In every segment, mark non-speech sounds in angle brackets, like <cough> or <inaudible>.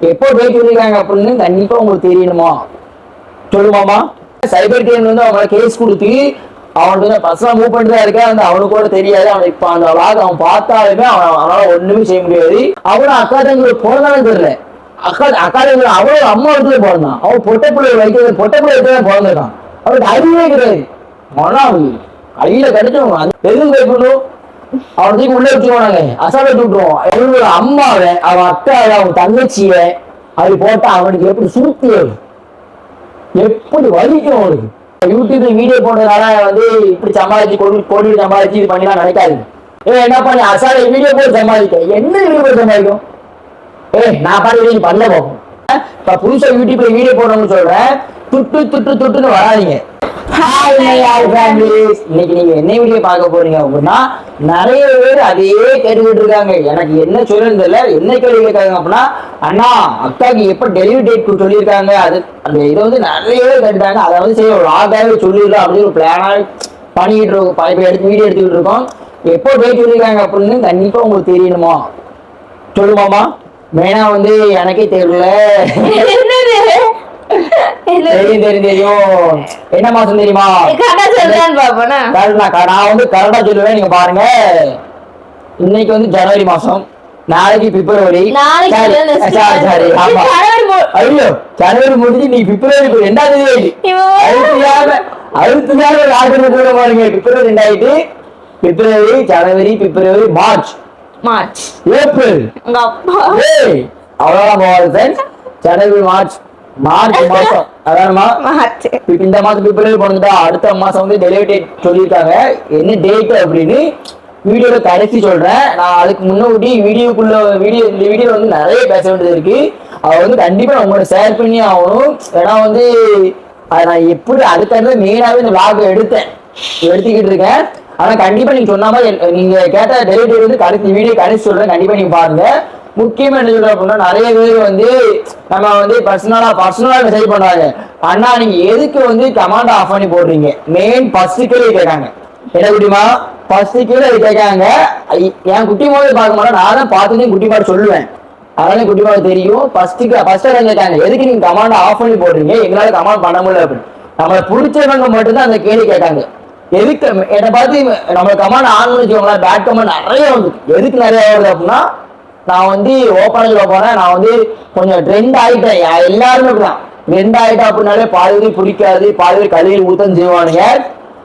எப்போ டேட் சொல்லிருக்காங்க அப்படின்னு கண்டிப்பா உங்களுக்கு தெரியணுமா? சொல்லுமாமா? சைபர் கிரைம் வந்து அவங்கள கேஸ் கொடுத்து அவனுக்கு வந்து மூவ் பண்ணிட்டு தான் இருக்கேன் அந்த அவனுக்கு கூட தெரியாது. அவன் இப்ப அந்த vlog அவன் பார்த்தாலுமே அவன் அவனால ஒண்ணுமே செய்ய முடியாது. அவனும் அக்கா தங்களுக்கு பிறந்தாலும் தெரியல. அக்கா அக்கா தங்க அவனோட அம்மா இடத்துல பிறந்தான். அவன் பொட்டை பிள்ளை வைக்கிறது பொட்டை பிள்ளை வைக்க பிறந்திருக்கான். அவனுக்கு அறிவே கிடையாது. மனம் கையில கிடைச்சவன். எதுவும் பயப்படணும் அவனை தூக்கி உள்ள வச்சுருவாங்க அசாலை விட்டுருவோம் அவனோட அம்மாவை அவன் அக்காவை அவன் தங்கச்சியை அது போட்டா அவனுக்கு எப்படி சுருத்தி எப்படி வலிக்கும் அவனுக்கு? யூடியூப்ல வீடியோ போடுறதுனால வந்து இப்படி சமாளிச்சு கோடி கோடி சமாளிச்சு இது பண்ணிலாம் நினைக்காது. ஏ என்ன பண்ணி? அசாலை வீடியோ போட்டு சமாளிக்க. என்ன வீடியோ போட்டு சமாளிக்கும்? ஏ நான் பாட்டு பண்ண போகும் இப்ப புதுசா யூடியூப்ல வீடியோ போடணும்னு சொல்றேன். துட்டு துட்டு துட்டுன்னு வராதீங்க. Hi, my all families. இன்னைக்கு நீங்க என்ன வீடியோ பார்க்க போறீங்க அப்படின்னா நிறைய பேர் அதையே கேட்டுக்கிட்டு இருக்காங்க. எனக்கு என்ன சொல்லுன்னு தெரியல. என்ன கேள்வி கேட்காங்க அப்படின்னா அண்ணா அக்காக்கு எப்ப டெலிவரி டேட் சொல்லியிருக்காங்க? அது அந்த இதை வந்து நிறைய பேர் கேட்டுட்டாங்க. அதை வந்து சரி ஒரு ஆகாவே சொல்லிடலாம் அப்படின்னு ஒரு பிளானா பண்ணிக்கிட்டு இருக்கோம். பல பேர் எடுத்து வீடியோ எடுத்துக்கிட்டு இருக்கோம். எப்போ டேட் சொல்லியிருக்காங்க அப்படின்னு கண்டிப்பா உங்களுக்கு தெரியணுமா? சொல்லுமாமா மெயினா வந்து எனக்கே தெரியல. தெரியும் தெரியும் தெரியும். என்ன? மாசம் தெரியுமா நான் வந்து கரெக்டா சொல்லுவேன் நீங்க பாருங்க. இன்னைக்கு வந்து ஜனவரி மாசம். நாளைக்கு பிப்ரவரி. சரி. ஆமா. ஐயோ ஜனவரி முடிஞ்சு நீ பிப்ரவரி ரெண்டாம் தேதி அழுத்தியாக ஆகிறது கூட பாருங்க. பிப்ரவரி ரெண்டாயிட்டு பிப்ரவரி ஜனவரி பிப்ரவரி மார்ச். மார்ச். ஏப்ரல். உங்க அப்பா. ஏய் அவ்வளவுதான் போகாது ஃப்ரெண்ட்ஸ் ஜனவரி மார்ச். மார்ச் மாசம். அதானமா மார்ச். இந்த மாசம் பிப்ரவரி போனதா அடுத்த மாசம் வந்து டெலிவரி டேட் சொல்லியிருக்காங்க. என்ன டேட் அப்படின்னு வீடியோல கடைசி சொல்றேன். நான் அதுக்கு முன்னாடி வீடியோக்குள்ள வீடியோ இந்த வீடியோ வந்து நிறைய பேச வேண்டியது இருக்கு. அதை வந்து கண்டிப்பா உங்களோட ஷேர் பண்ணி ஆகணும். ஏன்னா வந்து அதை நான் எப்படி அதுக்காக மெயினாவே இந்த vlog எடுத்தேன். எடுத்துக்கிட்டு இருக்கேன். ஆனா கண்டிப்பா நீங்க சொன்ன மாதிரி நீங்க கேட்ட டெலிவரி வந்து கடைசி வீடியோ கடைசி சொல்றேன். கண்டிப்பா நீங்க பாருங்க. முக்கியமா என்ன சொல்றேன் அப்படின்னா நிறைய பேர் வந்து நம்ம வந்து பர்சனலா பர்சனலா மெசேஜ் பண்றாங்க. அண்ணா நீங்க எதுக்கு வந்து கமாண்ட் ஆஃப் பண்ணி போடுறீங்க? மெயின் ஃபர்ஸ்ட் கேள்வி கேட்காங்க என்ன குட்டிமா? ஃபர்ஸ்ட் கேள்வி கேட்காங்க என் குட்டி மாதிரி பார்க்க மாட்டேன். நான் தான் பார்த்துட்டு குட்டி மாதிரி சொல்லுவேன். அதனால குட்டி மாதிரி தெரியும். ஃபர்ஸ்ட் ஃபர்ஸ்ட் கேட்காங்க எதுக்கு நீங்க கமாண்ட் ஆஃப் பண்ணி போடுறீங்க? எங்களால கமாண்ட் பண்ண முடியல அப்படின்னு. நம்மளை பிடிச்சவங்க மட்டும்தான் அந்த கேள்வி கேட்டாங்க எதுக்கு என்னை பார்த்து நம்ம கமாண்ட் ஆன் பண்ணி வச்சுக்கோங்களேன் பேட் கமெண்ட் நிறைய வந்து. எதுக்கு நிறைய வருது அப்படின்னா நான் வந்து ஓப்பன் சொல்ல போனேன் நான் வந்து கொஞ்சம் ட்ரெண்ட் ஆகிட்டேன் எல்லாருமே அப்படிதான். ட்ரெண்ட் ஆகிட்டா அப்படின்னாலே பாதி பேர் பிடிக்காது பாதி பேர் கழுவி ஊத்தம் செய்வானுங்க.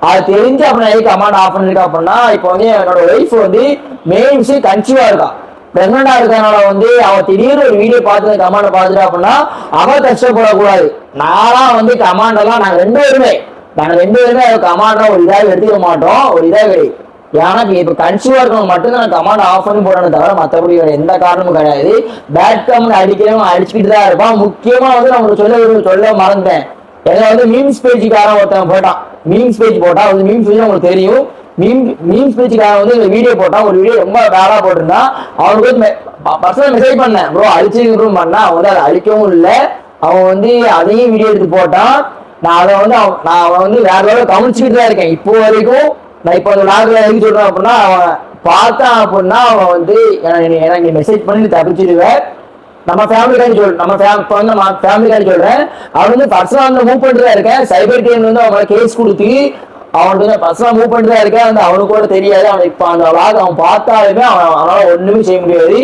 அது தெரிஞ்சு அப்படி கமாண்ட் ஆஃப் பண்ணிருக்கா அப்படின்னா இப்போ வந்து என்னோட ஒய்ஃப் வந்து மெயின்ஸ் விஷயம் இருக்கான் பிரெக்னண்டா இருக்கறனால வந்து அவ திடீர்னு ஒரு வீடியோ பார்த்து கமாண்டை பார்த்துட்டா அப்படின்னா அவ கஷ்டப்படக்கூடாது. நானா வந்து கமாண்ட் எல்லாம் நாங்க ரெண்டு பேருமே நாங்கள் ரெண்டு பேருமே அதை கமாண்ட ஒரு இதாக எடுத்துக்க மாட்டோம். ஒரு இதாக கிடையாது ஏன்னா இப்போ கன்சியூவா இருக்கவங்க மட்டும் தான் கமாண்ட் ஆஃப் பண்ணி போடணும் தவிர மற்றபடி வேற எந்த காரணமும் கிடையாது. பேட் கமெண்ட் அடிக்கிறவன் அடிச்சுக்கிட்டு தான் இருப்பான். முக்கியமாக வந்து நான் சொல்ல சொல்ல மறந்தேன் ஏன்னா வந்து மீம்ஸ் பேஜுக்காரன் ஒருத்தன் போட்டான். மீம்ஸ் பேஜ் போட்டா வந்து மீம்ஸ் பேஜ் உங்களுக்கு தெரியும். மீம் மீம்ஸ் பேஜுக்காரன் வந்து இந்த வீடியோ போட்டான். ஒரு வீடியோ ரொம்ப பேடா போட்டிருந்தான். அவனுக்கு வந்து பர்சனல் மெசேஜ் பண்ணேன். ப்ரோ அழிச்சிருக்கணும் பண்ணா அவன் வந்து அதை அழிக்கவும் இல்லை. அவன் வந்து அதையும் வீடியோ எடுத்து போட்டான். நான் அதை வந்து அவன் நான் அவன் வந்து வேற வேலை கவனிச்சுக்கிட்டு தான் இருக்கேன். இப்போ வரைக்கும் நான் இப்போ அந்த லாக்ல எழுதி சொல்றேன் அப்படின்னா அவன் பார்த்தான் அப்படின்னா அவன் வந்து எனக்கு மெசேஜ் பண்ணி தப்பிச்சிடுவேன். நம்ம ஃபேமிலிக்காண்டி சொல் நம்ம இப்போ வந்து நம்ம ஃபேமிலிக்காண்டி சொல்றேன். அவன் வந்து பர்சனல் வந்து மூவ் பண்ணிட்டு தான் இருக்கேன். சைபர் டீம் வந்து அவங்கள கேஸ் கொடுத்து அவனுக்கு வந்து பர்சனல் மூவ் பண்ணிட்டு தான் இருக்கேன். அந்த அவனுக்கு கூட தெரியாது. அவன் இப்போ அந்த வாக அவன் பார்த்தாலுமே அவன் அவனால் ஒன்றுமே செய்ய முடியாது.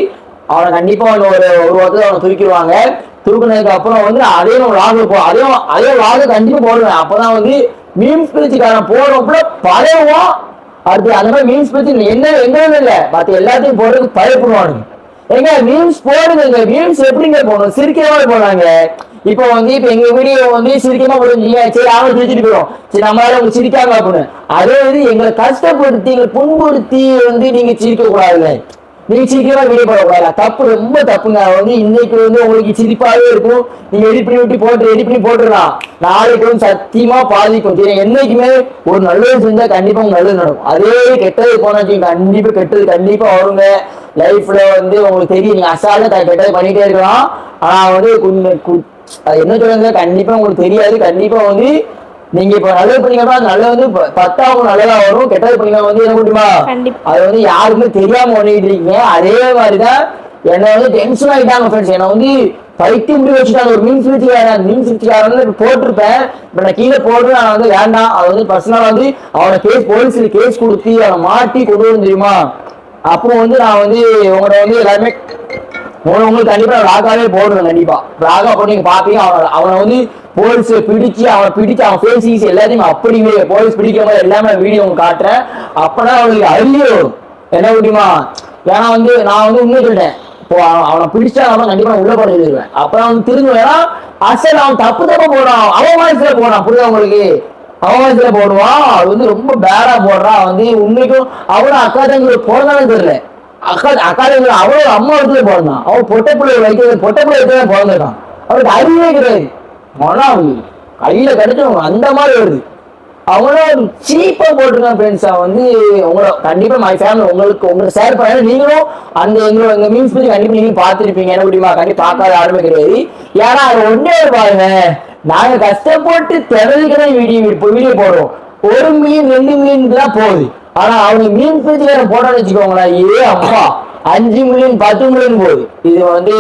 அவனை கண்டிப்பாக அவன் ஒரு ஒரு வாரத்தில் அவனை தூக்கிடுவாங்க. துருக்குனதுக்கு அப்புறம் வந்து அதே லாகு போ அதே அதே லாகு கண்டிப்பா போடுவேன். அப்பதான் வந்து மீம்ஸ் பிரிச்சுக்காரன் போடுறப்ப பழையவும் அடுத்து அந்த மாதிரி மீம்ஸ் பிரிச்சு என்ன எங்கன்னு இல்ல. பார்த்து எல்லாத்தையும் போடுறதுக்கு பயப்படுவானுங்க. ஏங்க மீன்ஸ் போடுங்க மீன்ஸ் எப்படிங்க போடணும்? சிரிக்கிறவா போடுறாங்க? இப்போ வந்து இப்ப எங்க வீடியோ வந்து சிரிக்கமா போடுவீங்க சரி அவங்க சிரிச்சுட்டு போயிடும் சரி நம்மளால உங்க சிரிக்காங்க அப்படின்னு அதே வந்து எங்களை கஷ்டப்படுத்தி எங்களை புண்படுத்தி வந்து நீங்க சிரிக்க கூடாதுங்க நீங்க சீக்கிரமா வீடியோ போடக்கூடாது தப்பு ரொம்ப தப்புங்க. வந்து இன்னைக்கு வந்து உங்களுக்கு சிரிப்பாவே இருக்கும். நீங்க எடிட் பண்ணி விட்டு போட்டு எடிட் பண்ணி போட்டுடலாம். நாளைக்கு வந்து சத்தியமா பாதிக்கும். தெரியும். என்னைக்குமே ஒரு நல்லது செஞ்சா கண்டிப்பா உங்களுக்கு நல்லது நடக்கும். அதே கெட்டது போனாச்சு கண்டிப்பா கெட்டது கண்டிப்பா வருங்க. லைஃப்ல வந்து உங்களுக்கு தெரியும். நீங்க அசால்ட்டா கெட்டது பண்ணிட்டே இருக்கலாம். ஆனா வந்து என்ன சொல்லுங்க கண்டிப்பா உங்களுக்கு தெரியாது. கண்டிப்பா வந்து நீங்க இப்ப நல்லது பண்ணீங்கன்னா நல்லது வந்து ப- பத்தாவது நல்லதா வரும் கெட்டது பண்ணீங்கன்னா வந்து என்ன முடியுமா. அது வந்து யாருக்குமே தெரியாம பண்ணிட்டு இருக்கீங்க அதே மாதிரிதான் என்னை வந்து டென்ஷன் ஆகிட்டாங்க ஃப்ரெண்ட்ஸ் என்னை வந்து பைத்தியம் முடி வச்சுட்டாங்க. ஒரு மீன் சுவிச்சுக்காரன் மீன் சுவிச்சுக்காரன் இப்ப போட்டிருப்பேன். இப்ப நான் கீழே போடுறேன். நான் வந்து வேண்டாம். அது வந்து பர்சனலா வந்து அவனை கேஸ் போலீஸ்ல கேஸ் கொடுத்து அவனை மாட்டி கொண்டு வரும் தெரியுமா அப்போ வந்து நான் வந்து உங்களோட வந்து எல்லாருமே உங்களை உங்களுக்கு கண்டிப்பா ராகாவே போடுறேன் கண்டிப்பா. ராகா போட்டு நீங்க பாப்பீங்க அவனை அவனை வந்து போலீஸ் பிடிச்சு அவனை பிடிச்சு அவன் பேசிக்கிச்சு எல்லாத்தையும் அப்படியே போலீஸ் பிடிக்கிற மாதிரி எல்லாமே வீடியோ உங்களுக்கு காட்டுறேன். அப்பனா அவனுக்கு அருளியே வரும். என்ன முடியுமா ஏன்னா வந்து நான் வந்து உண்மை சொல்லிட்டேன் இப்போ அவன் அவனை பிடிச்சா அவன் கண்டிப்பா உள்ள போட சொல்லிடுவேன் அப்புறம் அவன் திருந்துவேனா அசல் அவன் தப்பு தப்பா போடுறான். அவன் மனசுல போடுறான். புரியுதா உங்களுக்கு? அவன் போடுவான். அது வந்து ரொம்ப பேரா போடுறான். வந்து உண்மைக்கும் அவனும் அக்கா தங்கி போறதாலும் தெரியல. அக்கா அக்கா தங்கி அம்மா இடத்துல பிறந்தான் அவன் பொட்டை பிள்ளை வைக்கிறது பொட்டை பிள்ளை வைக்க பிறந்திருக்கான். அவருக்கு அறிவே கிடையாது. மனம் கையில கிடைச்சவங்க அந்த மாதிரி வருது. அவங்களும் சீப்பா போட்டிருக்கான் ஃப்ரெண்ட்ஸா அவன் வந்து உங்களை கண்டிப்பா மை ஃபேமிலி உங்களுக்கு உங்களுக்கு ஷேர் பண்ண நீங்களும் அந்த எங்களோட எங்க மீன்ஸ் பத்தி கண்டிப்பா நீங்களும் பார்த்துருப்பீங்க. என்ன முடியுமா கண்டிப்பா பார்க்காத ஆளுமே கிடையாது. ஏன்னா அது ஒன்னே பாருங்க. நாங்க கஷ்டப்பட்டு திறதுக்கு வீடியோ வீடியோ போடுறோம். ஒரு மீன் ரெண்டு மீன் தான் போகுது. ஆனா அவங்க மீன் பத்தி வேற போட்டோன்னு வச்சுக்கோங்களேன். ஏ அப்பா அஞ்சு மில்லியன் பத்து மில்லியன் போகுது. இது வந்து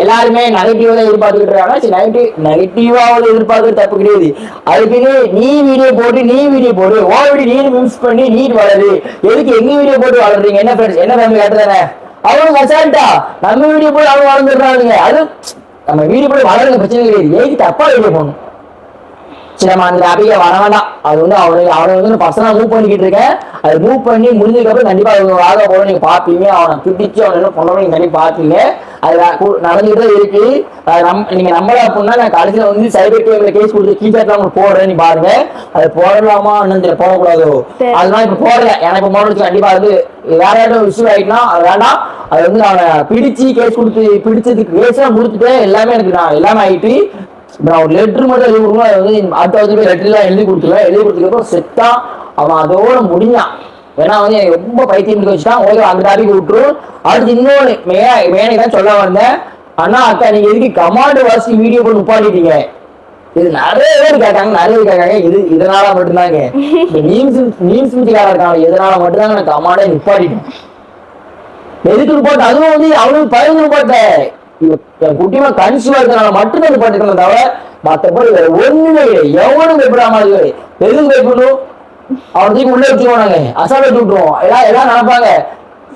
எல்லாருமே நெகட்டிவா தான் எதிர்பார்த்துக்கிட்டு இருக்காங்க. சரி நெகட்டிவ் நெகட்டிவாவது எதிர்பார்க்கறது தப்பு கிடையாது. அதுக்குன்னு நீ வீடியோ போட்டு நீ வீடியோ போடு. ஓ வீடியோ நீ மிஸ் பண்ணி நீ வளரு. எதுக்கு எங்க வீடியோ போட்டு வளர்றீங்க? என்ன ஃப்ரெண்ட்ஸ் என்ன ஃபேமிலி கேட்டதானே அவங்க அசால்ட்டா நம்ம வீடியோ போட்டு அவங்க வளர்ந்துடுறாங்க அது நம்ம வீடியோ போட்டு வளருங்க பிரச்சனை கிடையாது. ஏக்கு தப்பா வீடியோ போகணும் நம்ம அந்த டாபிக்க வர வேண்டாம். அது வந்து அவனுக்கு அவனை வந்து பர்சனலா மூவ் பண்ணிக்கிட்டு இருக்கேன் அது மூவ் பண்ணி முடிஞ்சதுக்கப்புறம் கண்டிப்பா அவங்க வாக போல நீங்க பாப்பீங்க அவனை பிடிச்சு அவனை என்ன பண்ணணும் நீங்க கண்டிப்பா பாப்பீங்க அது நடந்துகிட்டு தான் இருக்கு. அது நம் நீங்க நம்பல அப்படின்னா நான் கடைசியில வந்து சைபர் கேம்ல கேஸ் கொடுத்து கீபேட்ல உங்களுக்கு போடுறேன் நீ பாருங்க. அது போடலாமா என்னன்னு போடக்கூடாதோ. அதெல்லாம் இப்ப போடல. எனக்கு போடுறது கண்டிப்பா அது வேற யாரும் இஷ்யூ ஆயிட்டுனா அது வேண்டாம். அது வந்து அவனை பிடிச்சு கேஸ் கொடுத்து பிடிச்சதுக்கு கேஸ்லாம் கொடுத்துட்டேன் எல்லாமே எனக்கு நான் எல்லாமே ஆயிட்டு நான் ஒரு லெட்டர் மட்டும் எழுதி கொடுக்கணும் அது வந்து அடுத்த வந்து போய் லெட்டர்லாம் எழுதி கொடுத்துல எழுதி கொடுத்ததுக்கப்புறம் செத்தா அவன் அதோட முடிஞ்சான். ஏன்னா வந்து எனக்கு ரொம்ப பைத்தியம் வச்சுட்டான். உங்களுக்கு அந்த டாபிக் விட்டுரும் அடுத்து இன்னொன்று மே மேனை தான் சொல்ல வந்தேன். அண்ணா அக்கா நீங்க எதுக்கு கமாண்ட் வாசி வீடியோ போட்டு உப்பாடிட்டீங்க இது நிறைய பேர் கேட்டாங்க நிறைய பேர் கேட்காங்க இது இதனால மட்டும்தாங்க. இந்த மீம்ஸ் மீம்ஸ் இருக்காங்க. இதனால மட்டும்தாங்க நான் கமாண்டே நிப்பாடிட்டேன் எதுக்கு போட்டு அதுவும் வந்து அவனுக்கு பயந்து போட்டேன் குட்டிமா கன்சியூவா இருக்கனால மட்டும் அது போட்டுக்கணும் தவிர மத்தபடி வேற ஒண்ணுமே இல்லை. எவனும் பயப்படாம இருக்கு எதுக்கு பயப்படணும். அவன் தூக்கி உள்ள வச்சுக்கோனாங்க அசால் வச்சு விட்டுருவோம். எல்லாம் எல்லாம் நினைப்பாங்க.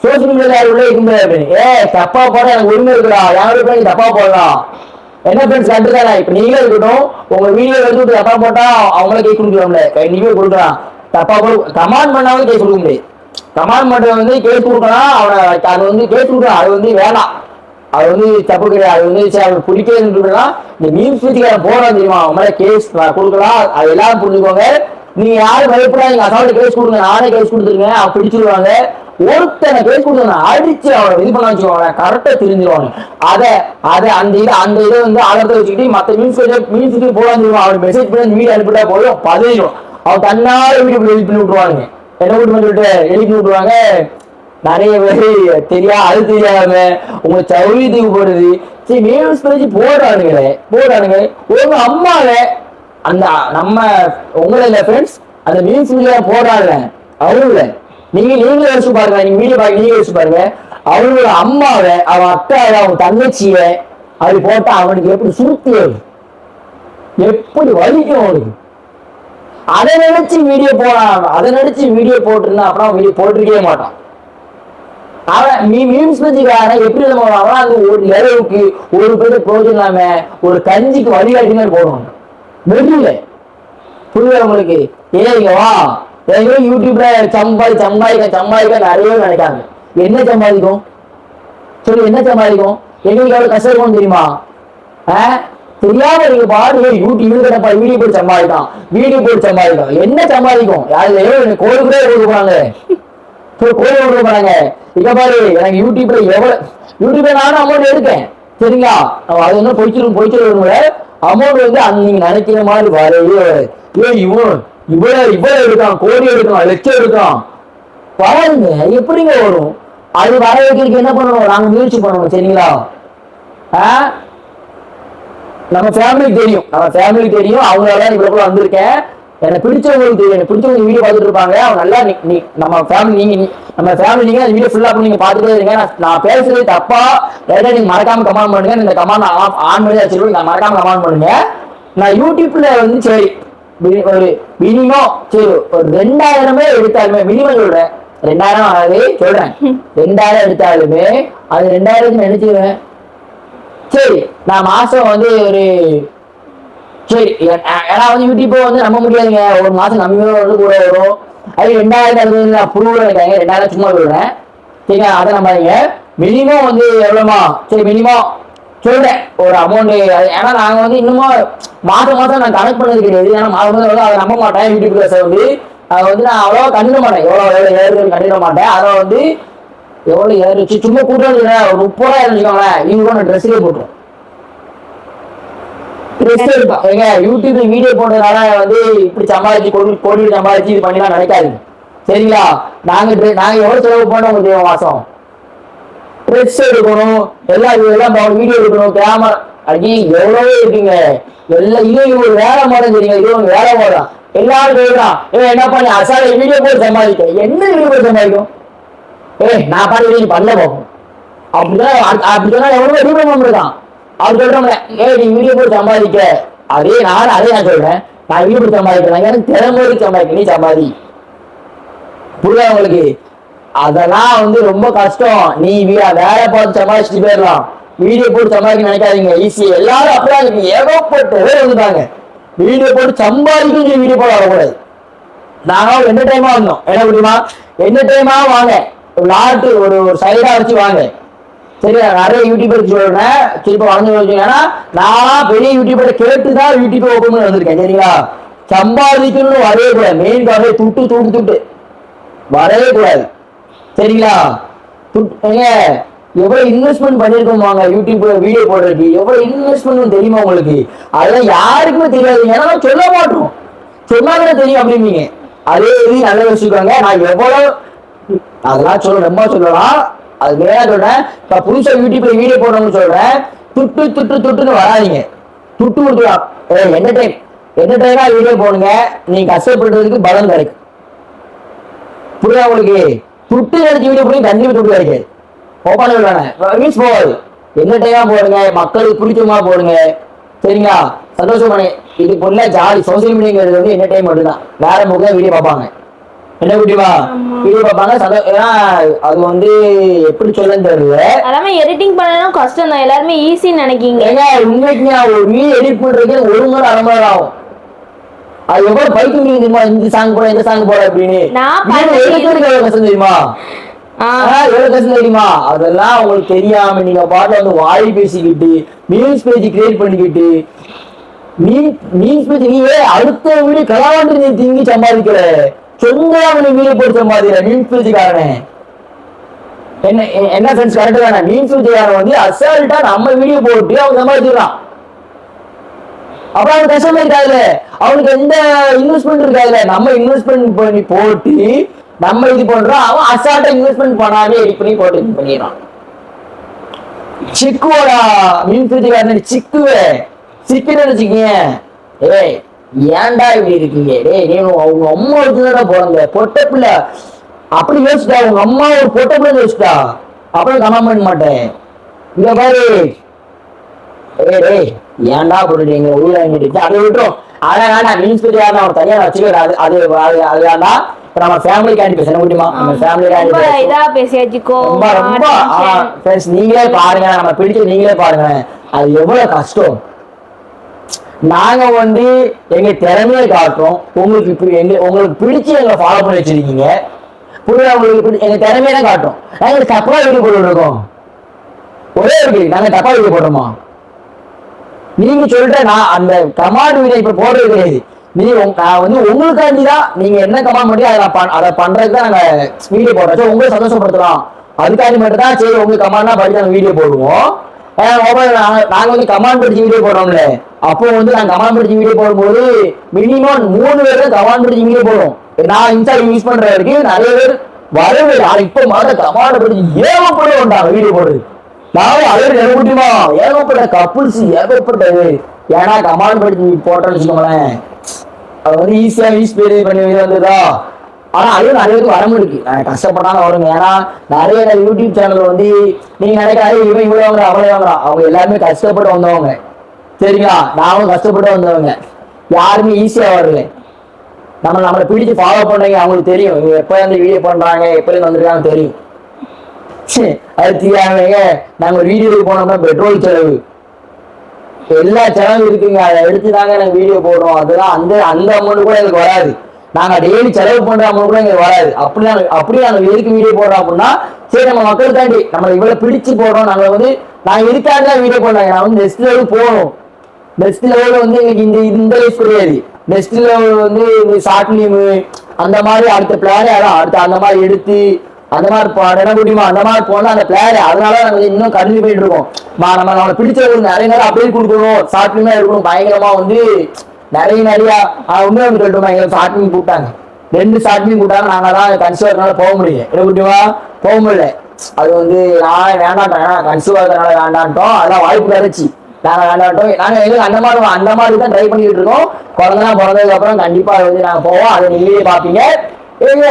சோசியல் மீடியால யாரும் உள்ள இருக்க முடியாது அப்படின்னு. ஏ தப்பா போட எனக்கு உரிமை இருக்குடா. யாரும் போய் தப்பா போடலாம். என்ன ஃப்ரெண்ட்ஸ் கண்டுக்காரா இப்ப நீங்களே இருக்கட்டும். உங்க வீடியோ எடுத்து விட்டு தப்பா போட்டா அவங்களே கேஸ் கொடுக்கலாம்ல. நீங்க கொடுக்கலாம். தப்பா போடு கமாண்ட் பண்ணாலும் கேஸ் கொடுக்க முடியாது. கமாண்ட் பண்றது வந்து கேஸ் கொடுக்கலாம். அவனை அது வந்து கேஸ் கொடுக்கலாம். அது வந்து வேணாம். அது வந்து தப்பு கிடையாது. அது வந்து சரி அவனுக்கு சொல்லலாம் இந்த மீன் பீச்சுக்காரன் போறான் தெரியுமா? அவன் மேல கேஸ் கொடுக்கலாம். அது எல்லாரும் புரிஞ்சுக்கோங்க. நீங்க யாரும் பயப்படாதீங்க. அசால்ட் கேஸ் கொடுங்க. நானே கேஸ் கொடுத்துருங்க அவன் பிடிச்சிருவாங்க. ஒருத்தனை கேஸ் கொடுங்க அடிச்சு அவனை இது பண்ண வச்சுக்கோங்க. கரெக்டா தெரிஞ்சிருவாங்க அதை அதை அந்த இது அந்த இதை வந்து ஆதாரத்தை வச்சுக்கிட்டு மத்த மீன்ஸ் மீன்ஸுக்கு போலாம் சொல்லுவான் அவன் மெசேஜ் பண்ணி வீடியோ அனுப்பிட்டா போதும். பதிலும் அவன் தன்னால வீடியோ எடிட் பண்ணி விட்டுருவானுங்க. என்ன விட்டு சொல்லிட்டு எழுதி விட்டுருவாங்க. நிறைய பேர் தெரியா அது தெரியாம உங்க சௌரியத்துக்கு போடுது சரி மேலும் பேசி போடுறானுங்களே போடுறானுங்களே. உங்க அம்மாவே அந்த நம்ம உங்களை ஃப்ரெண்ட்ஸ் அந்த மீன்ஸ் மீடியா போடுறாங்க. அவங்கள. நீங்க நீங்களே யோசிச்சு பாருங்க. நீங்க வீடியோ பாருங்க நீங்க யோசிச்சு பாருங்க. அவங்களோட அம்மாவை அவன் அத்தாவை அவன் தங்கச்சிய அப்படி போட்டா அவனுக்கு எப்படி சுருத்தி வரும்? எப்படி வலிக்கும் அவனுக்கு? அதை நினைச்சு வீடியோ போடான் அதை நினைச்சு வீடியோ போட்டிருந்தா அப்புறம் வீடியோ போட்டிருக்கவே மாட்டான். அவன் நீ மீம்ஸ் பத்திக்காரன் எப்படி நம்ம அவன் அது ஒரு லெவலுக்கு ஒரு பேர் பிரோஜனம் இல்லாம ஒரு கஞ்சிக்கு வழிகாட்டி மாதிரி போடுவான் முடியல புரியல உங்களுக்கு? ஏங்க வா. ஏங்க யூடியூப்ல சம்பாதி சம்பாதிக்க சம்பாதிக்க நிறைய பேர் நினைக்காங்க என்ன சம்பாதிக்கும்? சொல்லு என்ன சம்பாதிக்கும்? எங்களுக்கு எவ்வளவு கஷ்டம் இருக்கும் தெரியுமா? ஆ? தெரியாம நீங்க பாருங்க யூடியூப் கிடப்பா வீடியோ போட்டு சம்பாதிக்கலாம் வீடியோ போட்டு சம்பாதிக்கலாம் என்ன சம்பாதிக்கும்? யாரு எவ்வளவு கோடி கூட கொடுக்க போறாங்க கோயில் கொடுக்க போறாங்க இங்க பாரு எனக்கு யூடியூப்ல எவ்வளவு யூடியூப்ல நானும் அமௌண்ட் எடுக்கேன். சரிங்களா? அது வந்து பொய்ச்சிரும் பொய்ச்சிருவோம் அமௌண்ட் வந்து அந்த நீங்க நினைக்கிற மாதிரி வரவே வராது. ஏன் இவன் இவ்வளவு இவ்வளவு எடுக்கான் கோடி எடுக்கலாம் லட்சம் எடுக்கான் பாருங்க எப்படிங்க வரும்? அது வர வைக்கிறதுக்கு என்ன பண்ணணும்? நாங்க முயற்சி பண்ணணும் சரிங்களா? ஆ? நம்ம ஃபேமிலிக்கு தெரியும். நம்ம ஃபேமிலிக்கு தெரியும். அவங்களால இவ்வளவு வந்திருக்கேன். எனக்கு பிடிச்சவங்களுக்கு தெரியும். எனக்கு பிடிச்சவங்க வீடியோ பார்த்துட்டு இருப்பாங்க. அவங்க நல்லா நீ- நம்ம ஃபேமிலி நீங்க நம்ம ஃபேமிலி நீங்க அந்த வீடியோ ஃபுல்லா நீங்க பார்த்துட்டே இருங்க. நான் பேசுறது தப்பா? ரைட்டா நீங்க மறக்காம கமெண்ட் பண்ணுங்க. இந்த கமெண்ட் ஆன் பண்ணி வச்சிருக்கோம் நான் மறக்காம கமெண்ட் பண்ணுங்க. நான் யூடியூப்ல வந்து சரி ஒரு மினிமம் சரி ஒரு ரெண்டாயிரமே எடுத்தாலுமே மினிமம் சொல்றேன். ரெண்டாயிரம் ஆகாது சொல்றேன். <laughs> ரெண்டாயிரம் எடுத்தாலுமே அது ரெண்டாயிரத்துக்கு நினைச்சுக்குவேன். சரி நான் மாசம் வந்து ஒரு சரி ஏன்னா வந்து யூடியூப் வந்து நம்ப முடியாதுங்க. ஒரு மாசம் நம்பி வந்து கூட வரும். அது ரெண்டாயிரத்தி அறுபது அப்ரூவல் இருக்காங்க ரெண்டாயிரம் சும்மா விடுறேன் சரிங்க அதை நம்பாதீங்க மினிமம் வந்து எவ்வளோமா சரி மினிமம் சொல்றேன். ஒரு அமௌண்ட் ஏன்னா நாங்க வந்து இன்னுமா மாசம் மாசம் நான் கனெக்ட் பண்ணது கிடையாது. ஏன்னா மாசம் மாசம் அதை நம்ப மாட்டேன். யூடியூப் கிளாஸை வந்து அதை வந்து நான் அவ்வளோவா கண்டுக்க மாட்டேன். எவ்வளோ எவ்வளோ ஏறுதுன்னு கண்டுக்க மாட்டேன். அதை வந்து எவ்வளோ ஏறுச்சு? சும்மா கூட்டம் ஒரு முப்பதாயிரம் வச்சுக்கோங்களேன். இவங்க நான் ட்ரெஸ்ஸிலே போட்டுரும் யூடியூப்ல வீடியோ போடுறதுனால வந்து இப்படி சம்பாதிச்சு கோடி கோடி சம்பாதிச்சு இது பண்ணலாம் நினைக்காதீங்க. சரிங்களா? நாங்க நாங்க எவ்வளவு செலவு பண்ணோம் உங்களுக்கு மாசம் ட்ரெஸ் எடுக்கணும். எல்லாம் எல்லாம் வீடியோ எடுக்கணும். கேமரா அடி எவ்வளவோ இருக்குங்க. எல்லாம் இது ஒரு வேலை மாதிரி தெரியுங்க. இது ஒரு வேலை தான். எல்லாரும் கேட்கறான் ஏ என்ன பண்ணி? அசால வீடியோ போட்டு சம்பாதிக்க. என்ன வீடியோ போட்டு சம்பாதிக்கும்? ஏய் நான் பாட்டு பண்ண போகும் அப்படிதான் அ- அப்படி சொன்னா எவ்வளவு ரூபம் பண்ணிருக்கான் அவர் சொல்றோம்ல ஏ நீ வீடியோ போட்டு சம்பாதிக்க. அதே நான் அதே நான் சொல்றேன். நான் வீடியோ போட்டு சம்பாதிக்கிறேன். எனக்கு திறமை சம்பாதிக்க நீ சம்பாதி. புரியுதா உங்களுக்கு? அதெல்லாம் வந்து ரொம்ப கஷ்டம். நீ வீ- வேலை பார்த்து சம்பாதிச்சுட்டு போயிடலாம். வீடியோ போட்டு சம்பாதிக்க நினைக்காதீங்க. ஈஸி எல்லாரும் அப்படியே இருக்கு ஏகப்பட்ட பேர் வந்துட்டாங்க வீடியோ போட்டு சம்பாதிக்கும் சொல்லி வீடியோ போட வரக்கூடாது. நாங்களும் என்ன டைமா வந்தோம் என்ன முடியுமா என்ன டைமா வாங்க. ஒரு நாட்டு ஒரு ஒரு சைடா வச்சு வாங்க. சரி நிறைய யூடியூபர் சொல்றேன். திருப்ப வளர்ந்து ஏன்னா நான் பெரிய யூடியூபர் கேட்டு தான் யூடியூப் ஓப்பன் பண்ணி வந்திருக்கேன் சரிங்களா? சம்பாதிக்கணும்னு வரவே கூடாது. மெயின் வரவே துட்டு தூக்கு துட்டு. வரவே கூடாது. சரிங்களா? துட்- ஏங்க எவ்வளவு இன்வெஸ்ட்மெண்ட் பண்ணிருக்கோமாங்க யூடியூப்ல வீடியோ போடுறதுக்கு. எவ்வளவு இன்வெஸ்ட்மெண்ட் தெரியுமா உங்களுக்கு? அதெல்லாம் யாருக்குமே தெரியாது ஏன்னா சொல்ல மாட்டோம். சொன்னாங்க தெரியும் அப்படின்னீங்க அதே இது நல்ல வச்சுக்கோங்க நான் எவ்வளவு அதெல்லாம் சொல்ல ரொம்ப சொல்லலாம். அது மேலே சொல்றேன் இப்ப புதுசா யூடியூப்ல வீடியோ போடணும்னு சொல்றேன் துட்டு துட்டு துட்டுன்னு வராதீங்க. துட்டு கொடுக்கலாம் என்ன டைம் எந்த டைமா வீடியோ போடுங்க? நீங்க கஷ்டப்படுறதுக்கு பலம் கிடைக்கும். புரியுதா உங்களுக்கு? துட்டு நினைச்சு வீடியோ போடுங்க கண்டிப்பா துட்டு கிடைக்காது. ஓப்பன் விடலானே மீன்ஸ் போகாது என்ன டைமா போடுங்க? மக்களுக்கு பிடிச்சமா போடுங்க. சரிங்களா? சந்தோஷம் பண்ணி இது பொருள ஜாலி. சோசியல் மீடியாங்கிறது வந்து என்ன டைம் மட்டும்தான். வேற முகம் வீடியோ பார்ப்பாங்க. என்ன குட்டிவா வீடியோ பார்ப்பாங்க சந்தோஷம் ஏன்னா அது வந்து எப்படி சொல்லன்னு தெரியல. எல்லாமே எடிட்டிங் பண்ணணும் கஷ்டம் தான். எல்லாருமே ஈஸின்னு நினைக்கீங்க. ஏங்க உண்மைக்கு நான் ஒரு வீடியோ எடிட் பண்றதுக்கு ஒரு மணி நேரம் அரை மணி ஆகும். அது எவ்வளவு பைக்கு மீன் தெரியுமா? இந்த சாங் போட இந்த சாங் போட அப்படின்னு. நான் எடுக்கிறதுக்கு எவ்வளவு கஷ்டம் தெரியுமா? எவ்வளவு கஷ்டம் தெரியுமா? அதெல்லாம் உங்களுக்கு தெரியாம நீங்க பாட்டுல வந்து வாய் பேசிக்கிட்டு மீன்ஸ் பேஜ் கிரியேட் பண்ணிக்கிட்டு மீன் மீன்ஸ் பேஜ் நீ அடுத்த வீடியோ கலாவாண்டு நீ திங்கி சம்பாதிக்கிற? சொந்த நீ வீடியோ மாதிரி மீன் மீன்ஸ் பேஜுக்காரனே என்ன என்ன ஃப்ரெண்ட்ஸ் கரெக்ட் தானே? மீன்ஸ் பேஜுக்காரன் வந்து அசால்ட்டா நம்ம வீடியோ போட்டு அவங்க சம்பாதிச்சிடறான் அப்ப அவனுக்கு கஷ்டமே இருக்காதுல்ல. அவனுக்கு எந்த இன்வெஸ்ட்மெண்ட் இருக்காதுல்ல. நம்ம இன்வெஸ்ட்மெண்ட் பண்ணி போட்டு நம்ம இது பண்றோம் அவன் அசால்ட்டா இன்வெஸ்ட்மெண்ட் பண்ணாமே எடிட் பண்ணி போட்டு இது பண்ணிடுறான் சிக்குவோடா மீன் பிடிச்சிக்காரன் சிக்குவே. சிக்குன்னு வச்சுக்கீங்க ஏய் ஏன்டா இப்படி இருக்கீங்க? டேய் நீ அவங்க அம்மா வச்சுதான்டா பிறந்த. பொட்ட பிள்ளை. அப்படி யோசிச்சா உங்க அம்மா ஒரு பொட்ட பிள்ளை யோசிச்சா அப்புறம் கமெண்ட் பண்ண மாட்டேன். இங்க பாரு. ஏய் டேய் ஏன்டா போட்டுட்டீங்க உள்ள வாங்கிட்டு அதை விட்டுரும். அதான் வேண்டாம். மீன்ஸ் பிரியாத அவன் தனியா வச்சுக்கிற அது அது அது அது வேண்டாம். நம்ம ஃபேமிலி கேண்டி பேச முடியுமா நம்ம ஃபேமிலி கேண்டி இதா பேசியாச்சு ரொம்ப ரொம்ப நீங்களே பாருங்க. நம்ம பிடிச்ச நீங்களே பாருங்க அது எவ்வளவு கஷ்டம். நாங்க வந்து எங்க திறமையை காட்டுறோம். உங்களுக்கு இப்ப எங்க உங்களுக்கு பிடிச்சு எங்களை ஃபாலோ பண்ணி வச்சிருக்கீங்க. புரியுதா உங்களுக்கு எங்க திறமையை தான் காட்டுறோம். நாங்க தப்பா வீடியோ போட்டு இருக்கோம். ஒரே ஒரு கேள்வி நாங்க தப்பா வீடியோ போடுறோமா? நீங்க சொல்லிட்ட நான் அந்த கமாண்ட் வீடியோ இப்ப போடுறது கிடையாது. நீ நான் வந்து உங்களுக்காண்டி தான் நீங்க என்ன கமாண்ட் பண்ணி அதை நான் பண்- அதை பண்றதுக்கு தான் நாங்க வீடியோ போடுறோம். உங்களை சந்தோஷப்படுத்தலாம். அதுக்காண்டி மட்டும் தான் சரி உங்க கமாண்டா படிச்சு நாங்க வீடியோ போடுவோம். நாங்க வந்து கமாண்ட் படிச்சு வீடியோ போடுறோம்ல. அப்போ வந்து நாங்க கமாண்ட் படிச்சு வீடியோ போடும்போது மினிமம் மூணு பேர் தான் கமாண்ட் படிச்சு வீடியோ போடுவோம். நான் இன்ஸ்டா யூஸ் பண்ற வரைக்கும் நிறைய பேர் வரவே ஆனா இப்ப மாதிரி கமாண்ட் படிச்சு ஏகப்பட வந்தாங்க வீடியோ போடுறது. நானும் அதே நினைவு முடியுமா ஏகப்பட்ட கப்புள்ஸ் ஏகப்பட்டது. ஏன்னா கமாண்ட் படிச்சு போடுறேன்னு வச்சுக்கோங்களேன். அது வந்து ஈஸியா யூஸ் பண்ணி இது வந்துதா ஆனா அதுவும் நிறைய பேருக்கு வரமும் இருக்கு கஷ்டப்பட்டாலும் வருங்க ஏன்னா நிறைய யூடியூப் சேனல் வந்து நீங்க நினைக்காது இவன் இவ்வளவு வாங்குறா அவ்வளோ வாங்குறான் அவங்க எல்லாருமே கஷ்டப்பட்டு வந்தவங்க. சரிங்களா? நானும் கஷ்டப்பட்டு வந்தவங்க. யாருமே ஈஸியா வரல. நம்ம நம்மளை பிடிச்சு ஃபாலோ பண்றீங்க அவங்களுக்கு தெரியும். இவங்க எப்போ இருந்து வீடியோ பண்றாங்க எப்போ இருந்து வந்திருக்காங்க தெரியும். அது தெரியாமங்க நாங்க ஒரு வீடியோக்கு போனோம்னா பெட்ரோல் செலவு. எல்லா செலவும் இருக்குங்க. அதை எடுத்து தாங்க நாங்கள் வீடியோ போடுறோம். அதெல்லாம் அந்த அந்த அமௌண்ட் கூட எனக்கு வராது. நாங்க டெய்லி செலவு பண்றாங்க கூட எங்களுக்கு வராது. அப்படி நாங்க நாங்க எதுக்கு வீடியோ போடுறோம் அப்படின்னா சரி நம்ம மக்கள் தாண்டி நம்ம இவ்வளவு பிடிச்சு போடுறோம். நாங்க வந்து நாங்க இதுக்காக தான் வீடியோ போடுறாங்க நான் வந்து நெக்ஸ்ட் லெவல் போகணும். நெக்ஸ்ட் லெவல் வந்து எங்களுக்கு இந்த இந்த லைஃப் கிடையாது. நெக்ஸ்ட் லெவல் வந்து இந்த ஷார்ட் ஃபிலிம் அந்த மாதிரி அடுத்த பிளான் அதான் அடுத்த அந்த மாதிரி எடுத்து அந்த மாதிரி என்ன முடியுமா அந்த மாதிரி போனா அந்த பிளேயர் அதனால நாங்க இன்னும் கண்டினியூ பண்ணிட்டு இருக்கோம். மா நம்ம நம்மளை பிடிச்சவங்களுக்கு நிறைய நேரம் அப்படியே கொடுக்கணும். ஷார்ட் ஃபிலிமா இருக்கணும். பயங்கரமா வந்து நிறைய நிறைய உண்மையை சொல்லட்டுமா? எங்களுக்கு ஷார்ட் ஃபிலிம் கூப்பிட்டாங்க. ரெண்டு ஷார்ட் ஃபிலிம் கூப்பிட்டாங்க. நாங்க தான் கன்சியூவர்னால போக முடியும். என்ன முடியுமா போக முடியல. அது வந்து நான் வேண்டாட்டேன் கன்சியூவ் இருக்கிறனால வேண்டான்ட்டோம் அதெல்லாம் வாய்ப்பு கிடைச்சி. நாங்க வேண்டாட்டோம் நாங்க எங்களுக்கு அந்த மாதிரி அந்த மாதிரி தான் ட்ரை பண்ணிட்டு இருக்கோம். குழந்தைலாம் பிறந்ததுக்கு அப்புறம் கண்டிப்பா அது வந்து நாங்க போவோம். அதை நீங்களே பாப்பீங்க ஏங்க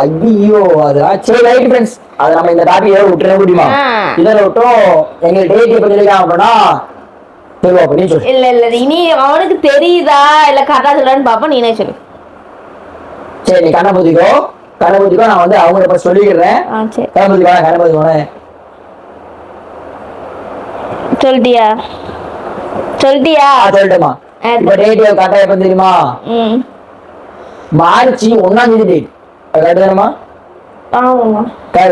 ஐயோ அதெல்லாம் சரி ரைட் ஃப்ரெண்ட்ஸ் அதை நம்ம இந்த டாபிக் விட்டுற முடியுமா. இதில் விட்டோம். எங்களுக்கு டேட் எப்போ சொல்லிருக்காங்க அப்படின்னா நீ சொல்லு. இல்ல இல்ல இனி அவனுக்கு தெரியுதா? இல்ல கரெக்டா சொல்றான்னு பாப்போம் நீனே சொல்லு. சரி நீ கண்ணை பூத்திக்கோ நான் வந்து அவங்கள இப்ப சொல்லிக்கிறேன். கண்ணை பூத்திக்கோனே சொல்லிட்டியா சொல்லிட்டியா சொல்லட்டுமா. இப்ப டேட் கரெக்டா எப்போ தெரியுமா? மார்ச் ஒன்னாம் தேதி டேட் கரெக்ட் தானமா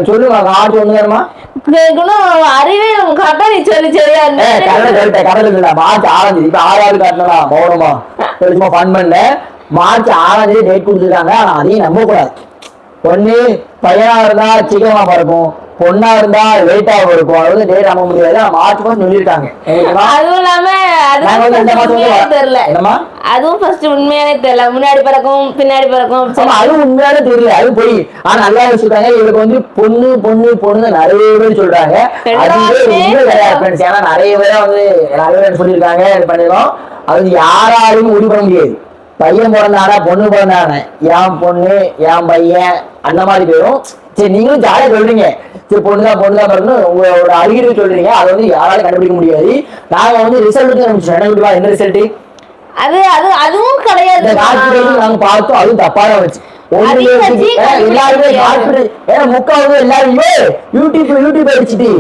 சொல்லுமா மார்ச் ஒண்ணு தானமா அறிவே நம்ம கரெக்டா நீ சொல்லி சரியா ஏ கடலை கடலை இல்ல மார்ச் ஆறாம் தேதி இப்ப ஆறாவது காட்டலா மௌனமா. சும்மா ஃபன் பண்ணல மார்ச் ஆறாம் தேதி டேட் கொடுத்துருக்காங்க ஆனா அதையும் நம்ப கூடாது. ஒண்ணு பையனா இருந்தா சீக்கிரமா பிறக்கும். பொண்ணா இருந்தா லேட்டா இருக்கும் அது வந்து டேட் நம்ப முடியாது மார்ச் மாசம் எங்களுக்குன்னா அதுவும் இல்லாம அதுவும் என்னமா அதுவும் ஃபர்ஸ்ட் உண்மையாவே தெரியல. முன்னாடி பிறக்கும் பின்னாடி பிறக்கும் அப்படி ஆமா சொல்லி- அது உண்மையாவே தெரியல. அது பொய் ஆனா நல்லா சொல்றாங்க இவருக்கு வந்து பொண்ணு பொண்ணு பொண்ணு நிறைய பேர் சொல்றாங்க. ஏன்னா நிறைய பேர் வந்து நிறைய பேர் சொல்லியிருக்காங்க இது பண்ணிருக்கோம். அது யாராலையும் முடிவு பண்ண முடியாது. பையன் பிறந்தானா பொண்ணு பிறந்தானே? என் பொண்ணு என் பையன் அந்த மாதிரி போயிடும் சரி நீங்களும் ஜாலியா சொல்றீங்க. சரி பொண்ணுதான் பொண்ணுதான் பிறக்கணும் உங்களோட அறிகுறி சொல்றீங்க. அதை வந்து யாராலும் கண்டுபிடிக்க முடியாது. நாங்க வந்து ரிசல்ட் நம்ம என்ன ரிசல்ட் அது அது அதுவும் கிடையாது நாங்க பார்த்தோம். அதுவும் தப்பான வச்சு எல்லாருமே ஏன்னா முக்காவது எல்லாரும் யூடியூப் யூடியூப் அடிச்சுட்டு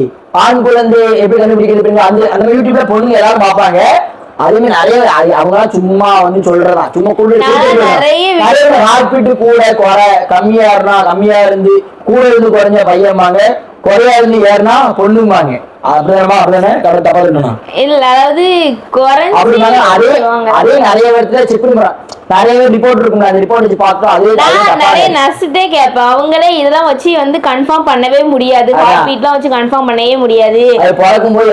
ஆண் குழந்தை எப்படி கண்டுபிடிக்கிறது அந்த அந்த யூடியூப்ல பொண்ணுங்க எல்லாரும் பார்ப்பாங்க. அதே மாதிரி நிறைய அவங்கலாம் சும்மா வந்து சொல்றதா சும்மா கூட ஹார்ட்பீட் கூட குறை கம்மியா இருந்தா கம்மியா இருந்து கூட இருந்து குறைஞ்ச பையன்பாங்க குறையா இருந்து ஏறினா பொண்ணுமாங்க அப்படிதானமா அப்படிதானே? தப்பா தப்பா இருக்கணுமா இல்ல அதாவது குறைஞ்சு அதே. அதே நிறைய இடத்துல செக் பண்ணி போறான் நிறைய பேர் ரிப்போர்ட் இருக்கும் அந்த ரிப்போர்ட் வச்சு பார்த்தோம் அதே நிறைய இருக்கு. நர்ஸ்கிட்டே கேட்பேன். அவங்களே இதெல்லாம் வச்சு வந்து கன்ஃபார்ம் பண்ணவே முடியாது. பீட்லாம் வச்சு கன்ஃபார்ம் பண்ணவே முடியாது. அது பிறக்கும் போது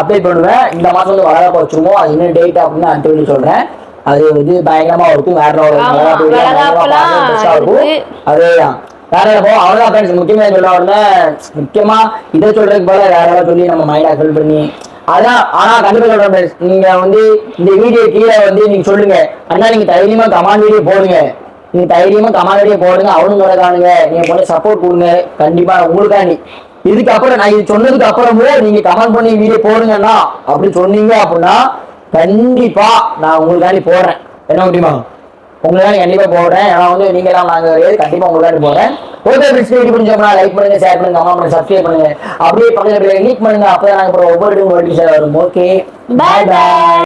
அப்ளை பண்ணுவேன்? இந்த மாசம் வந்து வளரப்ப வச்சிருவோம் அது என்ன டேட் அப்படின்னு அடுத்த சொல்றேன். அது வந்து பயங்கரமா இருக்கும். வேற level இருக்கும். அதேதான். வேற போ அவ்வளவுதான் ஃப்ரெண்ட்ஸ் முக்கியமா சொல்ல உடனே முக்கியமா இதை சொல்றதுக்கு போல வேற ஏதாவது சொல்லி நம்ம மைண்டா ஃபில் பண்ணி. அதான் ஆனா கண்டிப்பா சொல்றேன் friends. நீங்க வந்து இந்த வீடியோ கீழே வந்து நீங்க சொல்லுங்க. அண்ணா நீங்க தைரியமா கமாண்ட் வீடியோ போடுங்க. நீங்க தைரியமா கமாண்ட் வீடியோ போடுங்க. அவனும் முறை நீங்க கொஞ்சம் சப்போர்ட் கொடுங்க. கண்டிப்பா உங்களுக்காண்டி. இதுக்கப்புறம் நான் இது சொன்னதுக்கு அப்புறமும் நீங்க கமெண்ட் பண்ணி வீடியோ போடுங்கண்ணா. அப்படி சொன்னீங்க அப்படின்னா கண்டிப்பா நான் உங்களுக்காண்டி போடுறேன். என்ன முடியுமா உங்களால கண்டிப்பா போடுறேன். ஏன்னா வந்து நீங்க எல்லாம் நாங்க கண்டிப்பா உங்களுக்காண்டி போடுறேன். ஓகே ஃப்ரெண்ட்ஸ் வீடியோ பிடிச்சோம்னா லைக் பண்ணுங்க ஷேர் பண்ணுங்க கமெண்ட் பண்ணுங்க சப்ஸ்கிரைப் பண்ணுங்க. அப்படியே பக்கத்துல கிளிக் பண்ணுங்க. அப்பதான் நாங்க ஒவ்வொரு வீடியோ வரும். ஓகே பாய் பாய்